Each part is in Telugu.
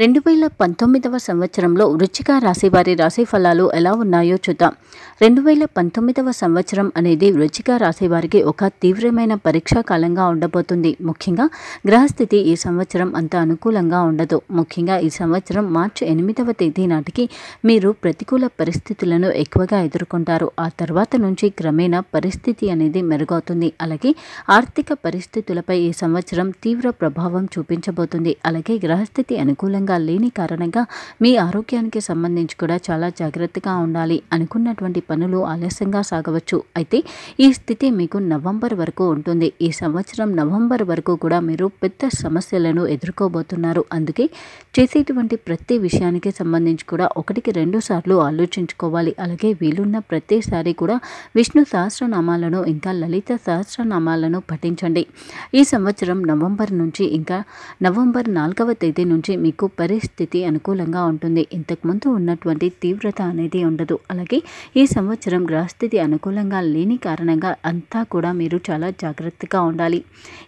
రెండు వేల పంతొమ్మిదవ సంవత్సరంలో వృచ్చిక రాశి వారి రాశి ఫలాలు ఎలా ఉన్నాయో చూద్దాం. రెండు వేల పంతొమ్మిదవ సంవత్సరం అనేది వృచ్చిక రాశివారికి ఒక తీవ్రమైన పరీక్షా కాలంగా ఉండబోతుంది. ముఖ్యంగా గ్రహస్థితి ఈ సంవత్సరం అంత అనుకూలంగా ఉండదు. ముఖ్యంగా ఈ సంవత్సరం మార్చి ఎనిమిదవ తేదీ నాటికి మీరు ప్రతికూల పరిస్థితులను ఎక్కువగా ఎదుర్కొంటారు. ఆ తర్వాత నుంచి క్రమేణా పరిస్థితి అనేది మెరుగవుతుంది. అలాగే ఆర్థిక పరిస్థితులపై ఈ సంవత్సరం తీవ్ర ప్రభావం చూపించబోతుంది. అలాగే గ్రహస్థితి అనుకూలంగా లేని కారణంగా మీ ఆరోగ్యానికి సంబంధించి కూడా చాలా జాగ్రత్తగా ఉండాలి అనుకున్నటువంటి పనులు ఆలస్యంగా సాగవచ్చు. అయితే ఈ స్థితి మీకు నవంబర్ వరకు ఉంటుంది. ఈ సంవత్సరం నవంబర్ వరకు కూడా మీరు పెద్ద సమస్యలను ఎదుర్కోబోతున్నారు. అందుకే చేసేటువంటి ప్రతి విషయానికి సంబంధించి కూడా ఒకటికి రెండు సార్లు ఆలోచించుకోవాలి. అలాగే వీలున్న ప్రతిసారి కూడా విష్ణు సహస్రనామాలను ఇంకా లలిత సహస్రనామాలను పఠించండి. ఈ సంవత్సరం నవంబర్ నుంచి ఇంకా నవంబర్ నాలుగవ తేదీ నుంచి మీకు పరిస్థితి అనుకూలంగా ఉంటుంది. ఇంతకుముందు ఉన్నటువంటి తీవ్రత అనేది ఉండదు. అలాగే ఈ సంవత్సరం గ్రహస్థితి అనుకూలంగా లేని కారణంగా అంతా కూడా మీరు చాలా జాగ్రత్తగా ఉండాలి.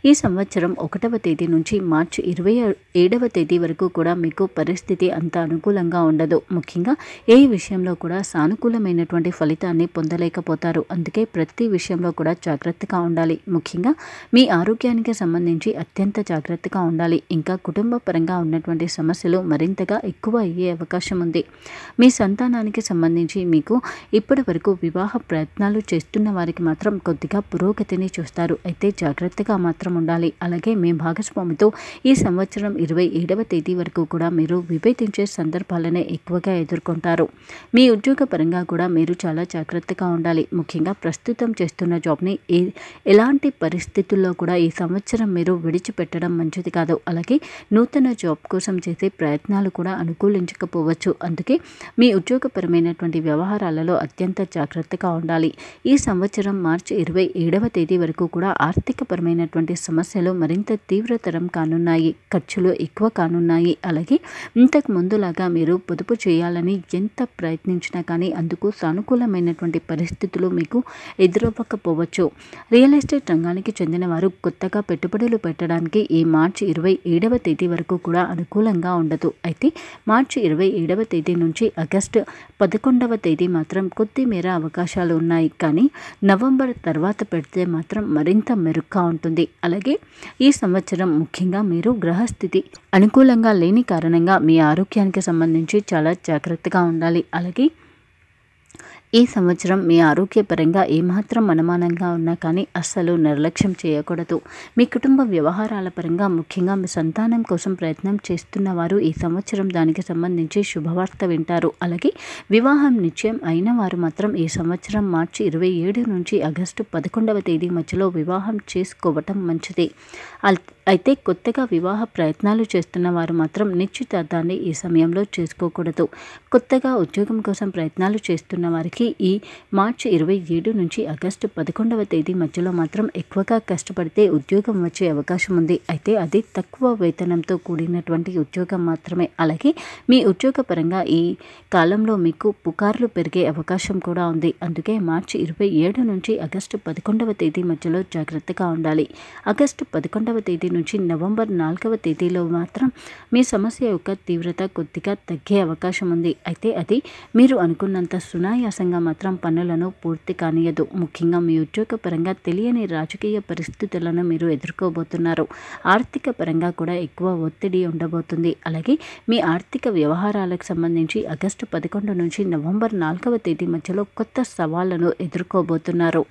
ఈ సంవత్సరం ఒకటవ తేదీ నుంచి మార్చి ఇరవై ఏడవ తేదీ వరకు కూడా మీకు పరిస్థితి అంత అనుకూలంగా ఉండదు. ముఖ్యంగా ఏ విషయంలో కూడా సానుకూలమైనటువంటి ఫలితాన్ని పొందలేకపోతారు. అందుకే ప్రతి విషయంలో కూడా జాగ్రత్తగా ఉండాలి. ముఖ్యంగా మీ ఆరోగ్యానికి సంబంధించి అత్యంత జాగ్రత్తగా ఉండాలి. ఇంకా కుటుంబ పరంగా ఉన్నటువంటి సమస్యలు మరింతగా ఎక్కువ అయ్యే అవకాశం ఉంది. మీ సంతానానికి సంబంధించి మీకు ఇప్పుడు ఇప్పటి వరకు వివాహ ప్రయత్నాలు చేస్తున్న వారికి మాత్రం కొద్దిగా పురోగతిని చూస్తారు. అయితే జాగ్రత్తగా మాత్రం ఉండాలి. అలాగే మీ భాగస్వామితో ఈ సంవత్సరం ఇరవై ఏడవ తేదీ వరకు కూడా మీరు విభేదించే సందర్భాలనే ఎక్కువగా ఎదుర్కొంటారు. మీ ఉద్యోగ పరంగా కూడా మీరు చాలా జాగ్రత్తగా ఉండాలి. ముఖ్యంగా ప్రస్తుతం చేస్తున్న జాబ్ని ఏ ఎలాంటి పరిస్థితుల్లో కూడా ఈ సంవత్సరం మీరు విడిచిపెట్టడం మంచిది కాదు. అలాగే నూతన జాబ్ కోసం చేసే ప్రయత్నాలు కూడా అనుకూలించకపోవచ్చు. అందుకే మీ ఉద్యోగపరమైనటువంటి వ్యవహారాలలో అత్యంత జాగ్రత్తగా ఉండాలి. ఈ సంవత్సరం మార్చి ఇరవై ఏడవ తేదీ వరకు కూడా ఆర్థికపరమైనటువంటి సమస్యలు మరింత తీవ్రతరం కానున్నాయి. ఖర్చులు ఎక్కువ కానున్నాయి. అలాగే ఇంతకు ముందులాగా మీరు పొదుపు చేయాలని ఎంత ప్రయత్నించినా కానీ అందుకు సానుకూలమైనటువంటి పరిస్థితులు మీకు ఎదురవ్వకపోవచ్చు. రియల్ ఎస్టేట్ రంగానికి చెందిన వారు కొత్తగా పెట్టుబడులు పెట్టడానికి ఈ మార్చి ఇరవై ఏడవ తేదీ వరకు కూడా అనుకూలంగా ఉండదు. అయితే మార్చి ఇరవై ఏడవ తేదీ నుంచి ఆగస్టు పదకొండవ తేదీ మాత్రం కొద్ది మేర అవకాశాలు ఉన్నాయి. కానీ నవంబర్ తర్వాత పెడితే మాత్రం మరింత మెరుగ్గా ఉంటుంది. అలాగే ఈ సంవత్సరం ముఖ్యంగా మీరు గ్రహస్థితి అనుకూలంగా లేని కారణంగా మీ ఆరోగ్యానికి సంబంధించి చాలా జాగ్రత్తగా ఉండాలి. అలాగే ఈ సంవత్సరం మీ ఆరోగ్యపరంగా ఏమాత్రం అనుమానంగా ఉన్నా కానీ అస్సలు నిర్లక్ష్యం చేయకూడదు. మీ కుటుంబ వ్యవహారాల పరంగా ముఖ్యంగా మీ సంతానం కోసం ప్రయత్నం చేస్తున్న వారు ఈ సంవత్సరం దానికి సంబంధించి శుభవార్త వింటారు. అలాగే వివాహం నిశ్చయం అయిన వారు మాత్రం ఈ సంవత్సరం మార్చి ఇరవై ఏడు నుంచి ఆగస్టు పదకొండవ తేదీ మధ్యలో వివాహం చేసుకోవటం మంచిది. అల్- అయితే కొత్తగా వివాహ ప్రయత్నాలు చేస్తున్న వారు మాత్రం నిశ్చితార్థాన్ని ఈ సమయంలో చేసుకోకూడదు. కొత్తగా ఉద్యోగం కోసం ప్రయత్నాలు చేస్తున్న వారికి ఈ మార్చి ఇరవై ఏడు నుంచి ఆగస్టు పదకొండవ తేదీ మధ్యలో మాత్రం ఎక్కువగా కష్టపడితే ఉద్యోగం వచ్చే అవకాశం ఉంది. అయితే అది తక్కువ వేతనంతో కూడినటువంటి ఉద్యోగం మాత్రమే. అలాగే మీ ఉద్యోగ పరంగా ఈ కాలంలో మీకు పుకార్లు పెరిగే అవకాశం కూడా ఉంది. అందుకే మార్చి ఇరవై ఏడు నుంచి ఆగస్టు పదకొండవ తేదీ మధ్యలో జాగ్రత్తగా ఉండాలి. ఆగస్టు పదకొండవ తేదీ నుంచి నవంబర్ నాలుగవ తేదీలో మాత్రం మీ సమస్య యొక్క తీవ్రత కొద్దిగా తగ్గే అవకాశం ఉంది. అయితే అది మీరు అనుకున్నంత సునాయాసంగా మాత్రం పనులను పూర్తి కానియదు. ముఖ్యంగా మీ ఉద్యోగ పరంగా తెలియని రాజకీయ పరిస్థితులను మీరు ఎదుర్కోబోతున్నారు. ఆర్థిక పరంగా కూడా ఎక్కువ ఒత్తిడి ఉండబోతుంది. అలాగే మీ ఆర్థిక వ్యవహారాలకు సంబంధించి ఆగస్టు పదకొండు నుంచి నవంబర్ నాలుగవ తేదీ మధ్యలో కొత్త సవాళ్ళను ఎదుర్కోబోతున్నారు.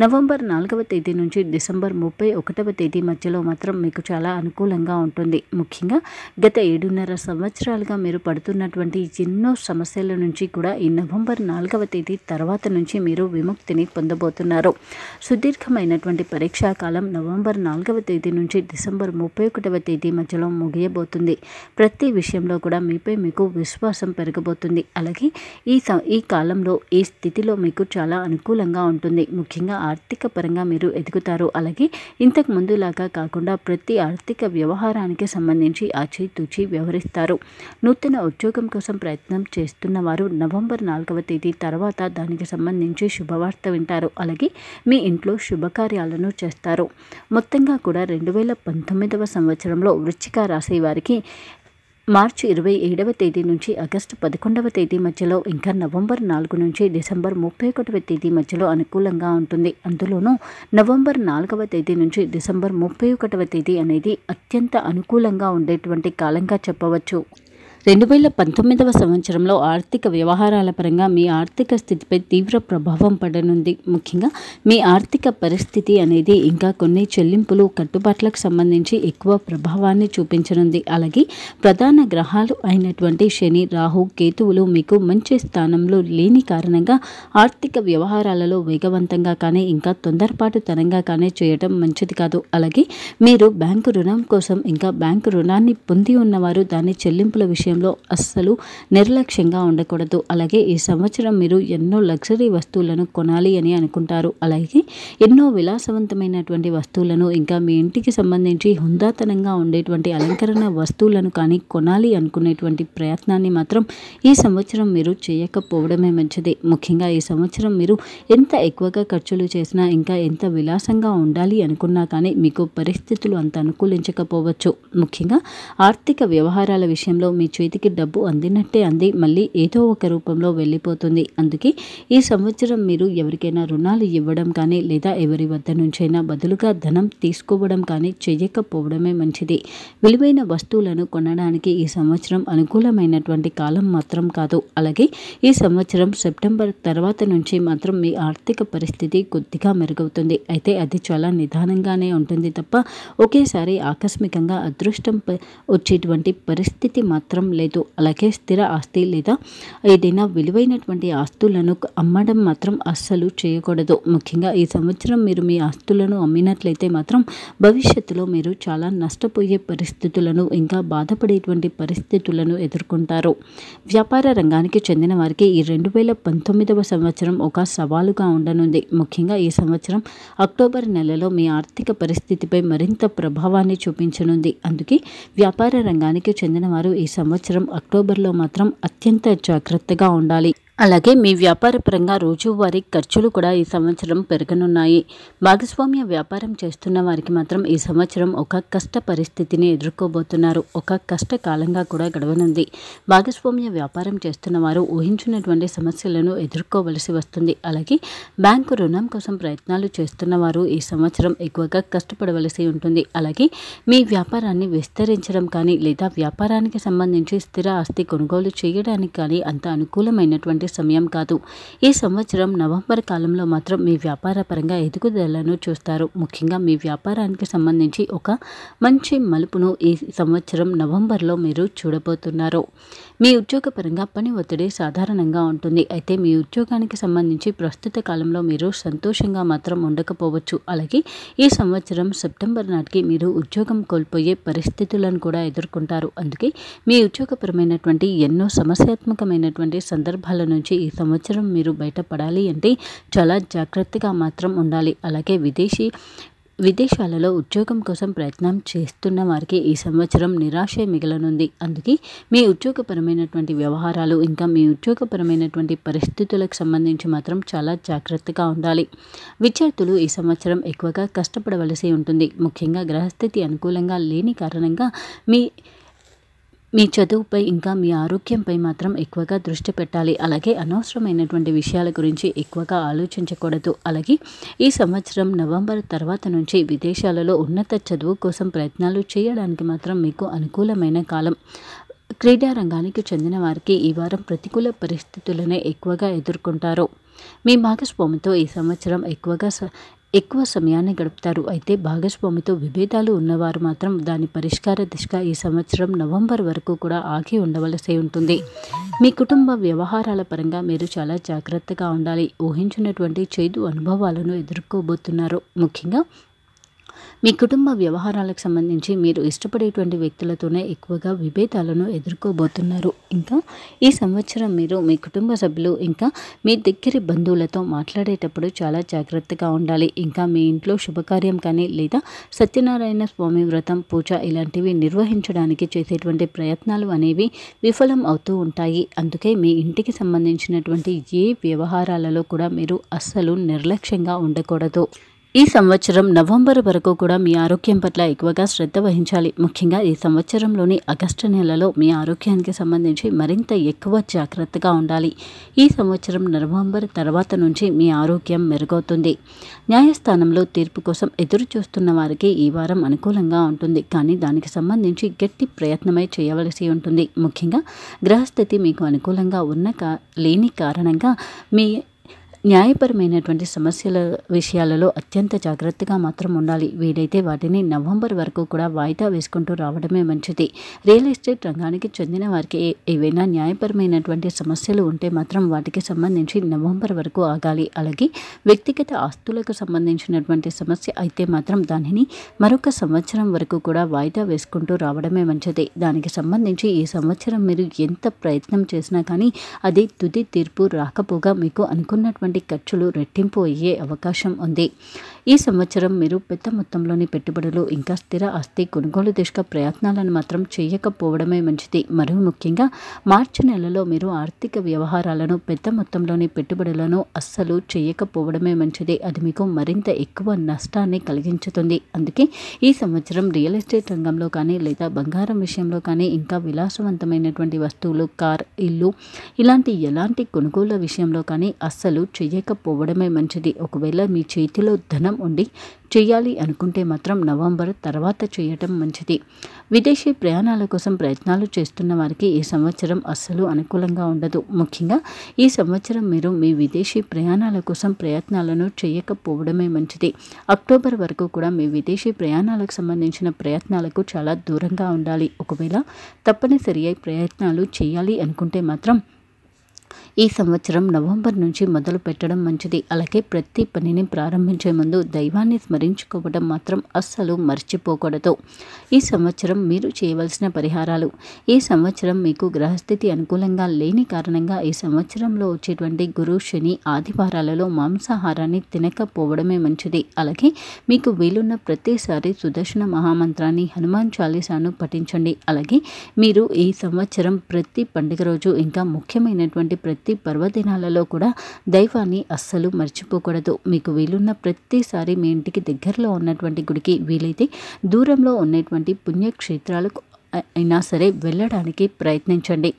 నవంబర్ నాలుగవ తేదీ నుంచి డిసెంబర్ ముప్పై ఒకటవ తేదీ మధ్యలో మాత్రం మీకు చాలా అనుకూలంగా ఉంటుంది. ముఖ్యంగా గత ఏడున్నర సంవత్సరాలుగా మీరు పడుతున్నటువంటి ఎన్నో సమస్యల నుంచి కూడా ఈ నవంబర్ నాలుగవ తేదీ తర్వాత నుంచి మీరు విముక్తిని పొందబోతున్నారు. సుదీర్ఘమైనటువంటి పరీక్షా కాలం నవంబర్ నాలుగవ తేదీ నుంచి డిసెంబర్ ముప్పై ఒకటవ తేదీ మధ్యలో ముగియబోతుంది. ప్రతి విషయంలో కూడా మీపై మీకు విశ్వాసం పెరగబోతుంది. అలాగే ఈ ఈ కాలంలో ఈ స్థితిలో మీకు చాలా అనుకూలంగా ఉంటుంది. ముఖ్యంగా ఆర్థిక పరంగా మీరు ఎదుగుతారు. అలాగే ఇంతకు ముందులాగా కాకుండా ప్రతి ఆర్థిక వ్యవహారానికి సంబంధించి ఆచితూచి వ్యవహరిస్తారు. నూతన ఉద్యోగం కోసం ప్రయత్నం చేస్తున్న వారు నవంబర్ నాలుగవ తేదీ తర్వాత తర్వాత దానికి సంబంధించి శుభవార్త వింటారు. అలాగే మీ ఇంట్లో శుభకార్యాలను చేస్తారు. మొత్తంగా కూడా రెండు వేల పంతొమ్మిదవ సంవత్సరంలో వృశ్చిక రాశి వారికి మార్చి ఇరవై ఏడవ తేదీ నుంచి ఆగస్టు పదకొండవ తేదీ మధ్యలో ఇంకా నవంబర్ నాలుగు నుంచి డిసెంబర్ ముప్పై ఒకటవ తేదీ మధ్యలో అనుకూలంగా ఉంటుంది. అందులోనూ నవంబర్ నాలుగవ తేదీ నుంచి డిసెంబర్ ముప్పై ఒకటవ తేదీ అనేది అత్యంత అనుకూలంగా ఉండేటువంటి కాలంగా చెప్పవచ్చు. రెండు వేల పంతొమ్మిదవ సంవత్సరంలో ఆర్థిక వ్యవహారాల పరంగా మీ ఆర్థిక స్థితిపై తీవ్ర ప్రభావం పడనుంది. ముఖ్యంగా మీ ఆర్థిక పరిస్థితి అనేది ఇంకా కొన్ని చెల్లింపులు కట్టుబాట్లకు సంబంధించి ఎక్కువ ప్రభావాన్ని చూపించనుంది. అలాగే ప్రధాన గ్రహాలు అయినటువంటి శని రాహు కేతువులు మీకు మంచి స్థానంలో లేని కారణంగా ఆర్థిక వ్యవహారాలలో వేగవంతంగా కానీ ఇంకా తొందరపాటు తనంగా కానీ చేయటం మంచిది కాదు. అలాగే మీరు బ్యాంకు రుణం కోసం ఇంకా బ్యాంకు రుణాన్ని పొంది ఉన్నవారు దాని చెల్లింపుల విషయం విషయంలో అస్సలు నిర్లక్ష్యంగా ఉండకూడదు. అలాగే ఈ సంవత్సరం మీరు ఎన్నో లగ్జరీ వస్తువులను కొనాలి అని అనుకుంటారు. అలాగే ఎన్నో విలాసవంతమైనటువంటి వస్తువులను ఇంకా మీ ఇంటికి సంబంధించి హుందాతనంగా ఉండేటువంటి అలంకరణ వస్తువులను కానీ కొనాలి అనుకునేటువంటి ప్రయత్నాన్ని మాత్రం ఈ సంవత్సరం మీరు చేయకపోవడమే మంచిది. ముఖ్యంగా ఈ సంవత్సరం మీరు ఎంత ఎక్కువగా ఖర్చులు చేసినా ఇంకా ఎంత విలాసంగా ఉండాలి అనుకున్నా కానీ మీకు పరిస్థితులు అంత అనుకూలించకపోవచ్చు. ముఖ్యంగా ఆర్థిక వ్యవహారాల విషయంలో మీ చేతికి డబ్బు అందినట్టే అంది. మళ్ళీ ఏదో ఒక రూపంలో వెళ్ళిపోతుంది. అందుకే ఈ సంవత్సరం మీరు ఎవరికైనా రుణాలు ఇవ్వడం కానీ లేదా ఎవరి వద్ద నుంచైనా బదులుగా ధనం తీసుకోవడం కానీ చేయకపోవడమే మంచిది. విలువైన వస్తువులను కొనడానికి ఈ సంవత్సరం అనుకూలమైనటువంటి కాలం మాత్రం కాదు. అలాగే ఈ సంవత్సరం సెప్టెంబర్ తర్వాత నుంచి మాత్రం మీ ఆర్థిక పరిస్థితి కొద్దిగా మెరుగవుతుంది. అయితే అది చాలా నిదానంగానే ఉంటుంది తప్ప ఒకేసారి ఆకస్మికంగా అదృష్టం వచ్చేటువంటి పరిస్థితి మాత్రం లేదు. అలాగే స్థిర ఆస్తి లేదా ఏదైనా విలువైనటువంటి ఆస్తులను అమ్మడం మాత్రం అస్సలు చేయకూడదు. ముఖ్యంగా ఈ సంవత్సరం మీరు మీ ఆస్తులను అమ్మినట్లయితే మాత్రం భవిష్యత్తులో మీరు చాలా నష్టపోయే పరిస్థితులను ఇంకా బాధపడేటువంటి పరిస్థితులను ఎదుర్కొంటారు. వ్యాపార రంగానికి చెందిన వారికి ఈ రెండు వేల పంతొమ్మిదవ సంవత్సరం ఒక సవాలుగా ఉండనుంది. ముఖ్యంగా ఈ సంవత్సరం అక్టోబర్ నెలలో మీ ఆర్థిక పరిస్థితిపై మరింత ప్రభావాన్ని చూపించనుంది. అందుకే వ్యాపార రంగానికి చెందిన వారు ఈ సంవత్సరం అక్టోబర్లో మాత్రం అత్యంత జాగ్రత్తగా ఉండాలి. అలాగే మీ వ్యాపార పరంగా రోజువారీ ఖర్చులు కూడా ఈ సంవత్సరం పెరగనున్నాయి. భాగస్వామ్య వ్యాపారం చేస్తున్న వారికి మాత్రం ఈ సంవత్సరం ఒక కష్ట పరిస్థితిని ఎదుర్కోబోతున్నారు. ఒక కష్టకాలంగా కూడా గడవనుంది. భాగస్వామ్య వ్యాపారం చేస్తున్న వారు ఊహించినటువంటి సమస్యలను ఎదుర్కోవలసి వస్తుంది. అలాగే బ్యాంకు రుణం కోసం ప్రయత్నాలు చేస్తున్న వారు ఈ సంవత్సరం ఎక్కువగా కష్టపడవలసి ఉంటుంది. అలాగే మీ వ్యాపారాన్ని విస్తరించడం కానీ లేదా వ్యాపారానికి సంబంధించి స్థిర ఆస్తి కొనుగోలు చేయడానికి కానీ అంత అనుకూలమైనటువంటి సమయం కాదు. ఈ సంవత్సరం నవంబర్ కాలంలో మాత్రం మీ వ్యాపార పరంగా ఎదుగుదలను చూస్తారు. ముఖ్యంగా మీ వ్యాపారానికి సంబంధించి ఒక మంచి మలుపును ఈ సంవత్సరం నవంబర్లో మీరు చూడబోతున్నారు. మీ ఉద్యోగపరంగా పని ఒత్తిడి సాధారణంగా ఉంటుంది. అయితే మీ ఉద్యోగానికి సంబంధించి ప్రస్తుత కాలంలో మీరు సంతోషంగా మాత్రం ఉండకపోవచ్చు. అలాగే ఈ సంవత్సరం సెప్టెంబర్ నాటికి మీరు ఉద్యోగం కోల్పోయే పరిస్థితులను కూడా ఎదుర్కొంటారు. అందుకే మీ ఉద్యోగపరమైనటువంటి ఎన్నో సమస్యాత్మకమైనటువంటి సందర్భాల నుంచి ఈ సంవత్సరం మీరు బయటపడాలి అంటే చాలా జాగ్రత్తగా మాత్రం ఉండాలి. అలాగే విదేశీ విదేశాలలో ఉద్యోగం కోసం ప్రయత్నం చేస్తున్న వారికి ఈ సంవత్సరం నిరాశే మిగలనుంది. అందుకే మీ ఉద్యోగపరమైనటువంటి వ్యవహారాలు ఇంకా మీ ఉద్యోగపరమైనటువంటి పరిస్థితులకు సంబంధించి మాత్రం చాలా జాగ్రత్తగా ఉండాలి. విద్యార్థులు ఈ సంవత్సరం ఎక్కువగా కష్టపడవలసి ఉంటుంది. ముఖ్యంగా గ్రహస్థితి అనుకూలంగా లేని కారణంగా మీ మీ చదువుపై ఇంకా మీ ఆరోగ్యంపై మాత్రం ఎక్కువగా దృష్టి పెట్టాలి. అలాగే అనవసరమైనటువంటి విషయాల గురించి ఎక్కువగా ఆలోచించకూడదు. అలాగే ఈ సంవత్సరం నవంబర్ తర్వాత నుంచి విదేశాలలో ఉన్నత చదువు కోసం ప్రయత్నాలు చేయడానికి మాత్రం మీకు అనుకూలమైన కాలం. క్రీడా రంగానికి చెందిన వారికి ఈ వారం ప్రతికూల పరిస్థితులనే ఎక్కువగా ఎదుర్కొంటారు. మీ భాగస్వామితో ఈ సంవత్సరం ఎక్కువగా స- ఎక్కువ సమయాన్ని గడుపుతారు. అయితే భాగస్వామితో విభేదాలు ఉన్నవారు మాత్రం దాని పరిష్కార దిశగా ఈ సంవత్సరం నవంబర్ వరకు కూడా ఆగి ఉండవలసి ఉంటుంది. మీ కుటుంబ వ్యవహారాల పరంగా మీరు చాలా జాగ్రత్తగా ఉండాలి. ఊహించినటువంటి చేదు అనుభవాలను ఎదుర్కోబోతున్నారు. ముఖ్యంగా మీ కుటుంబ వ్యవహారాలకు సంబంధించి మీరు ఇష్టపడేటువంటి వ్యక్తులతోనే ఎక్కువగా విభేదాలను ఎదుర్కోబోతున్నారు. ఇంకా ఈ సంవత్సరం మీరు మీ కుటుంబ సభ్యులు ఇంకా మీ దగ్గర బంధువులతో మాట్లాడేటప్పుడు చాలా జాగ్రత్తగా ఉండాలి. ఇంకా మీ ఇంట్లో శుభకార్యం కానీ లేదా సత్యనారాయణ స్వామి వ్రతం పూజ ఇలాంటివి నిర్వహించడానికి చేసేటువంటి ప్రయత్నాలు అనేవి విఫలం అవుతూ ఉంటాయి. అందుకే మీ ఇంటికి సంబంధించినటువంటి ఏ వ్యవహారాలలో కూడా మీరు అస్సలు నిర్లక్ష్యంగా ఉండకూడదు. ఈ సంవత్సరం నవంబర్ వరకు కూడా మీ ఆరోగ్యం పట్ల ఎక్కువగా శ్రద్ధ వహించాలి. ముఖ్యంగా ఈ సంవత్సరంలోని ఆగస్టు నెలలో మీ ఆరోగ్యానికి సంబంధించి మరింత ఎక్కువ జాగ్రత్తగా ఉండాలి. ఈ సంవత్సరం నవంబర్ తర్వాత నుంచి మీ ఆరోగ్యం మెరుగవుతుంది. న్యాయస్థానంలో తీర్పు కోసం ఎదురు చూస్తున్న వారికి ఈ వారం అనుకూలంగా ఉంటుంది. కానీ దానికి సంబంధించి గట్టి ప్రయత్నమే చేయవలసి ఉంటుంది. ముఖ్యంగా గ్రహస్థితి మీకు అనుకూలంగా ఉన్న కా లేని కారణంగా మీ న్యాయపరమైనటువంటి సమస్యల విషయాలలో అత్యంత జాగ్రత్తగా మాత్రం ఉండాలి. వీలైతే వాటిని నవంబర్ వరకు కూడా వాయిదా వేసుకుంటూ రావడమే మంచిది. రియల్ ఎస్టేట్ రంగానికి చెందిన వారికి ఏ- ఏవైనా న్యాయపరమైనటువంటి సమస్యలు ఉంటే మాత్రం వాటికి సంబంధించి నవంబర్ వరకు ఆగాలి. అలాగే వ్యక్తిగత ఆస్తులకు సంబంధించినటువంటి సమస్య అయితే మాత్రం దానిని మరొక సంవత్సరం వరకు కూడా వాయిదా వేసుకుంటూ రావడమే మంచిది. దానికి సంబంధించి ఈ సంవత్సరం మీరు ఎంత ప్రయత్నం చేసినా కానీ అది తుది తీర్పు రాకపోగా మీకు అనుకున్నటువంటి ఖర్చులు రెట్టింపు అయ్యే అవకాశం ఉంది. ఈ సంవత్సరం మీరు పెద్ద మొత్తంలోని పెట్టుబడులు ఇంకా స్థిర ఆస్తి కొనుగోలు దిశగా ప్రయత్నాలను మాత్రం చేయకపోవడమే మంచిది. మరియు ముఖ్యంగా మార్చి నెలలో మీరు ఆర్థిక వ్యవహారాలను పెద్ద మొత్తంలోని పెట్టుబడులను అస్సలు చేయకపోవడమే మంచిది. అది మీకు మరింత ఎక్కువ నష్టాన్ని కలిగించుతుంది. అందుకే ఈ సంవత్సరం రియల్ ఎస్టేట్ రంగంలో కానీ లేదా బంగారం విషయంలో కానీ ఇంకా విలాసవంతమైనటువంటి వస్తువులు కార్ ఇల్లు ఇలాంటి ఎలాంటి కొనుగోళ్ళ విషయంలో కానీ అస్సలు చేయకపోవడమే మంచిది. ఒకవేళ మీ చేతిలో ధనం ఉండి చేయాలి అనుకుంటే మాత్రం నవంబర్ తర్వాత చేయటం మంచిది. విదేశీ ప్రయాణాల కోసం ప్రయత్నాలు చేస్తున్న వారికి ఈ సంవత్సరం అస్సలు అనుకూలంగా ఉండదు. ముఖ్యంగా ఈ సంవత్సరం మీరు మీ విదేశీ ప్రయాణాల కోసం ప్రయత్నాలను చేయకపోవడమే మంచిది. అక్టోబర్ వరకు కూడా మీ విదేశీ ప్రయాణాలకు సంబంధించిన ప్రయత్నాలకు చాలా దూరంగా ఉండాలి. ఒకవేళ తప్పనిసరి ప్రయత్నాలు చేయాలి అనుకుంటే మాత్రం ఈ సంవత్సరం నవంబర్ నుంచి మొదలు పెట్టడం మంచిది. అలాగే ప్రతి పనిని ప్రారంభించే ముందు దైవాన్ని స్మరించుకోవడం మాత్రం అస్సలు మర్చిపోకూడదు. ఈ సంవత్సరం మీరు చేయవలసిన పరిహారాలు. ఈ సంవత్సరం మీకు గ్రహస్థితి అనుకూలంగా లేని కారణంగా ఈ సంవత్సరంలో వచ్చేటువంటి గురు శని ఆదివారాలలో మాంసాహారాన్ని తినకపోవడమే మంచిది. అలాగే మీకు వీలున్న ప్రతిసారి సుదర్శన మహామంత్రాన్ని హనుమాన్ చాలీసాను పఠించండి. అలాగే మీరు ఈ సంవత్సరం ప్రతి పండుగ రోజు ఇంకా ముఖ్యమైనటువంటి ప్రతి ప్రతి పర్వదినాలలో కూడా దైవాన్ని అస్సలు మర్చిపోకూడదు. మీకు వీలున్న ప్రతిసారి మీ ఇంటికి దగ్గరలో ఉన్నటువంటి గుడికి వీలైతే దూరంలో ఉన్నటువంటి పుణ్యక్షేత్రాలకు అయినా సరే వెళ్ళడానికి ప్రయత్నించండి.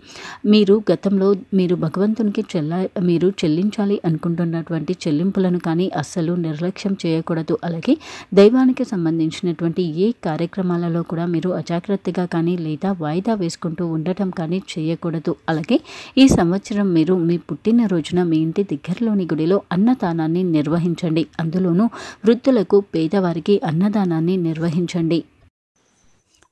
మీరు గతంలో మీరు భగవంతునికి చెల్ల మీరు చెల్లించాలి అనుకుంటున్నటువంటి చెల్లింపులను కానీ అస్సలు నిర్లక్ష్యం చేయకూడదు. అలాగే దైవానికి సంబంధించినటువంటి ఏ కార్యక్రమాలలో కూడా మీరు అజాగ్రత్తగా కానీ లేదా వాయిదా వేసుకుంటూ ఉండటం కానీ చేయకూడదు. అలాగే ఈ సంవత్సరం మీరు మీ పుట్టినరోజున మీ ఇంటి దగ్గరలోని గుడిలో అన్నదానాన్ని నిర్వహించండి. అందులోనూ వృద్ధులకు పేదవారికి అన్నదానాన్ని నిర్వహించండి.